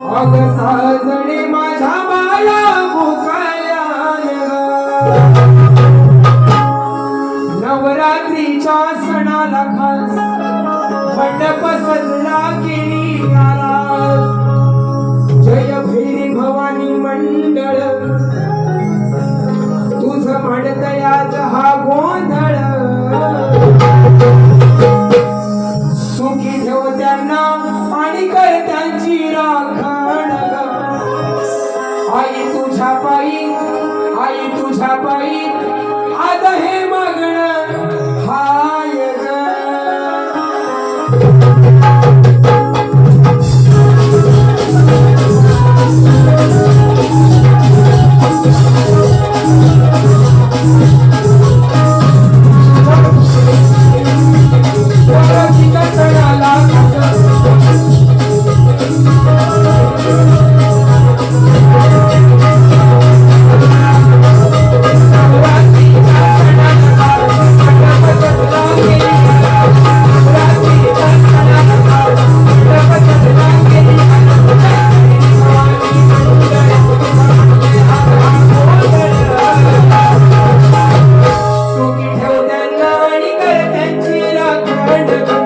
अग साजणी माझ्या माया मुखाया नवरात्रीच्या सणाला खास मंडप सजला केली जय भैरी भवानी मंडळ तुझ म्हणतयाच हा गोंधळ. सुखी ठेव त्यांना आणि कर त्यांची राख. and